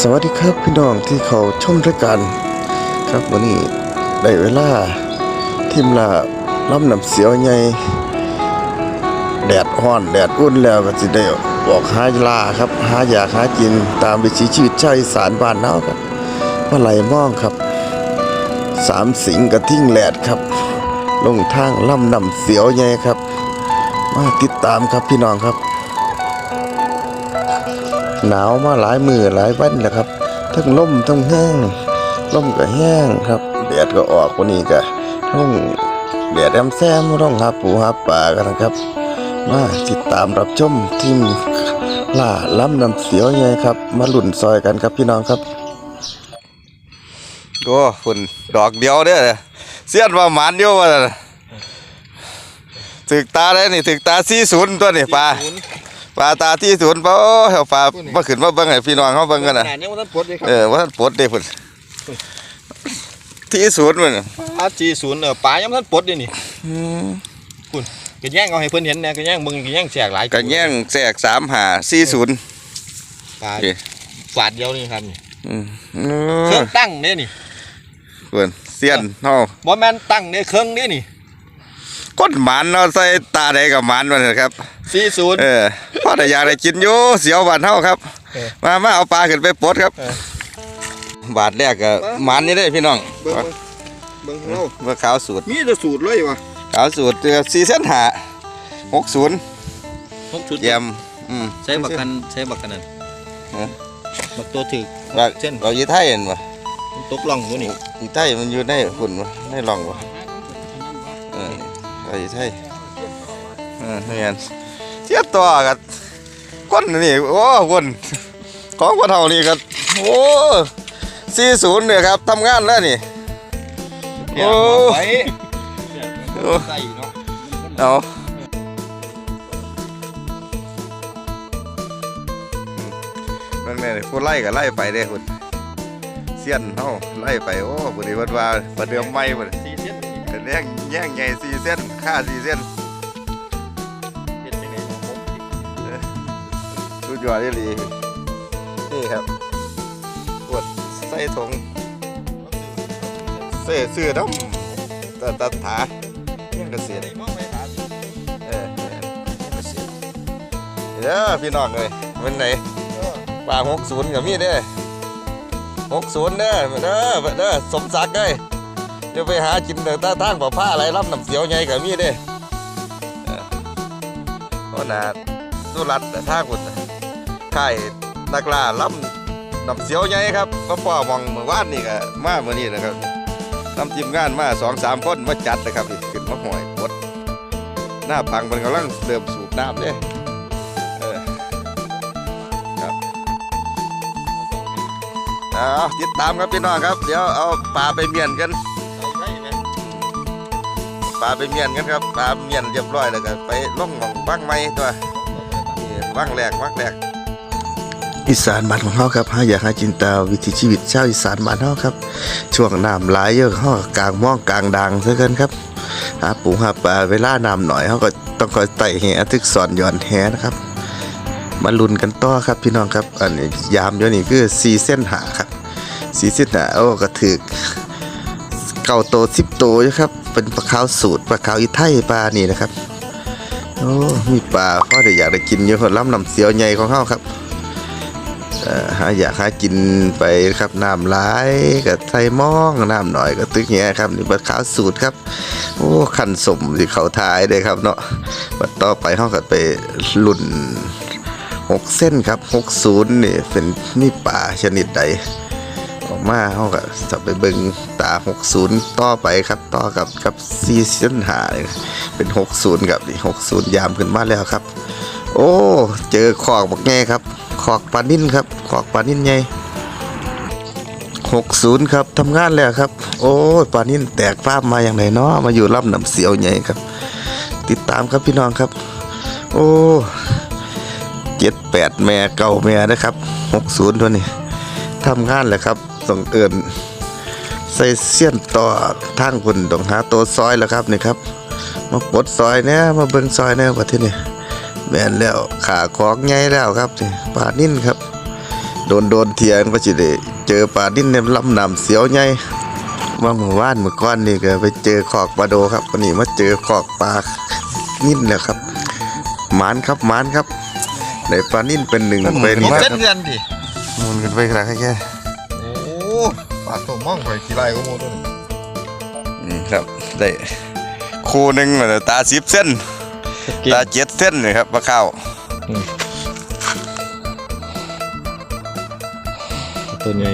สวัสดีครับพี่น้องที่เขาชมรายการครับวันนี้ได้เวลาทีมละล้ำน้ำเสียวใหญ่แดดฮ้อนแดดอุ่นแล้วก็สิได้ออกหาลาครับหาอยากหากินตามวิถีชีวิตชาวอีสานบ้านเฮาครับมาไหลมองครับสามสิงกระทิ่งแหลดครับ ลงทางล่ำน้ำเสียวใหญ่ครับ มาติดตามครับพี่น้องครับ หนาวมาหลายมือหลายวันแล้วครับ ทั้งลมทั้งแห้งลมก็แห้งครับแดดก็ออกวันนี้ก็ต้องแดดแอมแซมต้องหาปูหาปลากันนะครับ มาติดตามรับชมทีมล่าล้ำนำเสียวไงครับ มาหลุ่นซอยกันครับพี่น้องครับโอ้ฝุ่นดอกเดียวเด้อเสียนว่าหมันอยู่ว่าซั่นถึกตาได้นี่ถึกตาสี่ศูนย์ตัวนี่ปลา ปลาตาที่ศูนย์ปลาโอ้เฮาปลามาขึ้นมาเบิ่งให้พี่น้องเฮาเบิ่งกันน่ะขนาดนี้มันต้องปลดเลยครับเออว่าท่านปลดเด้พุ่นที่ศูนย์มันน่ะปลาจีศูนย์เออปลายังมันต้องปลดเลยนี่คุณก็แย่งเอาให้เพิ่นเห็นนะก็แย่งมึงก็แย่งแสกหลายก็แย่งแทรกสามหาสี่ศูนย์ปลาโอเคฝาดเดียวนี่ครับนี่อืมเครื่องตั้งเนี่ยนี่เพิ่นเสียนเฮาบ่แม่นตั้งเนี่ยเครื่องเนี่ยนี่ก้นหมันเนาะใส่ตาใดกับหมันมันนะครับ สี่ศูนย์เออพ่อแต่อยากได้กินอยู่เสียวบานเฮาครับเออมามาเอาปลาขึ้นไปปลดครับเออบาทแรกก็หมันนี่ได้พี่น้องเบิ่งเบิ่งเบิ่งเราเมื่อขาวสูตรมีแต่สูตรเลยวะขาวสูตรสี่เส้นหาหกศูนย์หกชุดเยี่ยมอืมใช้บักกันใช้บักกันนั่นเออบักตัวถือว่าเส้นเราอยู่ไทยเห็นปะมันตกล่องอยู่นี่อยู่ไทยมันอยู่ในหุ่นปะในร่องปะเออเราอยู่ไทยเออนี่น เทียบตัวกันก้นนี่โอ้ก้นของคนเท่านี่กันโอ้สี่ศูนย์เนี่ยครับทำงานแล้วนี่เนี่ยโอ้ไว้โอ้ใส่เนาะเอาเรื่องนี้ผู้ไล่ก็ไล่ไปเด้คุณเสี้ยนเฮาไล่ไปโอ้บุรีวัดว่าประเดิมไม่บุสี่เส้นเป็นแย่งแย่งใหญ่สี่เส้นค่าสี่เส้น สุดยอดเลยนี่ครับกดใส่ถุงเสื้อน้ำตัดตัดถายังเกษตรมองไปหาเออเกษตรเด้อพี่น้องเลยเป็นไหนปลาหกศูนย์กับมีเด้หกศูนย์เด้อเด้อเด้อสมศักดิ์เด้ยเดี๋ยวไปหากินเด้อตาทางบ่ผ้าอะไรรับน้ำเสียวใหญ่กับมีเด้เออโอ้นาสุรัตน์ทางพุ่นน่ะ ค่ายนักล่าล้ำน้ำเสียวใหญ่ครับมาพ่อมองเมื่อวานนี่ก็มาเมื่อนี้นะครับนำทีมงานมาสองสามคนมาจัดนะครับขึ้นมาหอยบดหน้าพังมันกำลังเริ่มสูบน้ำเด้เออเอาติดตามครับพี่น้องครับเดี๋ยวเอาปลาไปเมียนกันปลาไปเมียนกันครับปลาเมียนเรียบร้อยแล้วก็ไปล่องหมองบ้างไม้ตัวบ้างแรกบ้างแรก อีสานบ้านของเฮาครับหาอยากหาจินตาวิถีชีวิตชาวอีสานบ้านเฮาครับ ช่วงน้ำหลายเยอะเฮากลางม่องกลางดังซะกันครับหาปูหาปลาเวลาน้ำหน่อยเฮาก็ต้องคอยไต่แหทึกสอนหย่อนแหนะครับมาลุ้นกันต่อครับพี่น้องครับอันนี้ยามเดี๋ยนี้คือ4เส้นหาครับ4เส้นหาโอ้ก็ถึกเก่าโต10โตอยู่ครับเป็นปลาขาวสูตรปลาขาวอีไทยปลานี่นะครับโอ้มีปลาพ่อได้อยากได้กินอยู่คนล้ำน้ำเสียวใหญ่ของเฮาครับ หาอยากหากินไปครับน้ำหลายกับไทยมองน้ำหน่อยก็ตึกเงี้ยครับนี่บัดขาวสูตรครับโอ้ขันสมที่เขาทายเลยครับเนาะบัดต่อไปเขาก็ไปลุ่นหกเส้นครับหกศูนย์นี่เป็นนี่ป่าชนิดใดออกมาเขาก็จะไปเบิ่งตาหกศูนย์ต่อไปครับ ต่อกับกับซีเส้นหาเลยเป็นหกศูนย์กับนี่หกศูนย์ยามขึ้นมาแล้วครับ โอ้ เจอขอกบักแง่ครับ ขอกปลานิ่นครับ ขอกปลานิ่นใหญ่หกศูนย์ครับทำงานแล้วครับ โอ้ยปลานิ่นแตกฟ้ามาอย่างไรเนาะมาอยู่รับน้ำเสียวใหญ่ครับ ติดตามครับพี่น้องครับ โอ้เจ็ดแปดแม่เก่าแม่นะครับหกศูนย์ตัวนี้ทำงานแล้วครับส่งเอินใส่เสี้ยนต่อทางคุณต้องหาตัวซอยแล้วครับนี่ครับ มาปดซอยเนี่ยมาเบิ่งซอยเนี่ยประเทศนี้ แม่นแล้วขาของใหญ่แล้วครับนี่ปลานิ่นครับ โดดนโดนๆเทียนก็สิได้เจอปลาดิ้นในลำน้ำเสียวใหญ่ว่าเมื่อวานเมื่อก่อนนี่ก็ไปเจอขอกปลาโดครับวันนี้มาเจอขอกปลานิ่นแล้วครับหมานครับหมานครับได้ปลานิ่นเป็นหนึ่งไปนี่คเส้รันบเงินดิมุนกันไปครับแค่โอ้ปลาตัวม่องไปกี่ไรก็โมตัวนี้อืมครับได้คู่หนึ่งน่ะตาสิบเส้นตาเจ็ด เส้นเลยครับปลาข้าวตัวใหญ่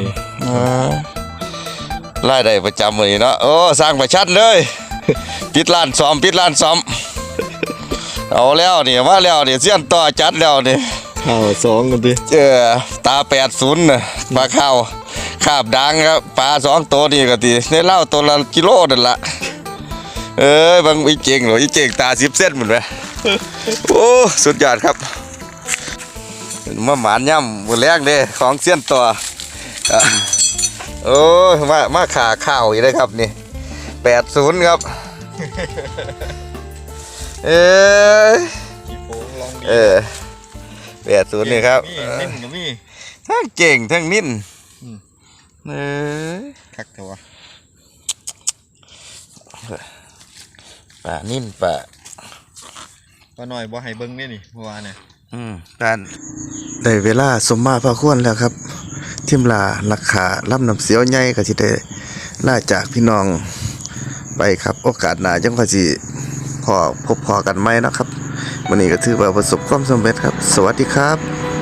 ไล่ได้ประจำเลยเนาะโอ้สร้างประชันเลยปิดร้านซ้อมปิดร้านซ้อมเอาแล้วนี่มาแล้วนี่เสี้ยนต่อจัดแล้วนี่ข้าวสองกันดิเจอตาแปดศูนย์นะปลาข้าวขาบดังครับปลาสองตัวนี่ก็ตีในเหล้าตัวละกิโลนั่นละเอ้ยบางอีเก่งเหรออีเก่งตาสิบเส้นหมดเลย โอ้สุดยอดครับมาหมานย่ำหมดแรงเด้ของเสี้ยนตัวอะโอ้ยมามาขาข้าวอีกเลยครับนี่แปดศูนย์ครับ เอ้ยกี่โป้งลองดีเออแปดศูนย์นี่ครับมีนิ่มกับมีทั้งเก่งทั้งนิ่นอืมเออคักเถอะวะป่านิ่นป่า ปลาหน่อยบ่ให้เบิ่งนี่นี่เมื่อวานเนี่ยอืมการได้เวลาสมมาพระควรแล้วครับ ทิมลาลักขาลำน้ำเสียวใหญ่ก็สิได้ล่าจากพี่น้องไปครับ โอกาสหน้าจังว่าสิพอพบพอกันไหมนะครับวันนี้ก็ถือว่าประสบความสำเร็จครับ สวัสดีครับ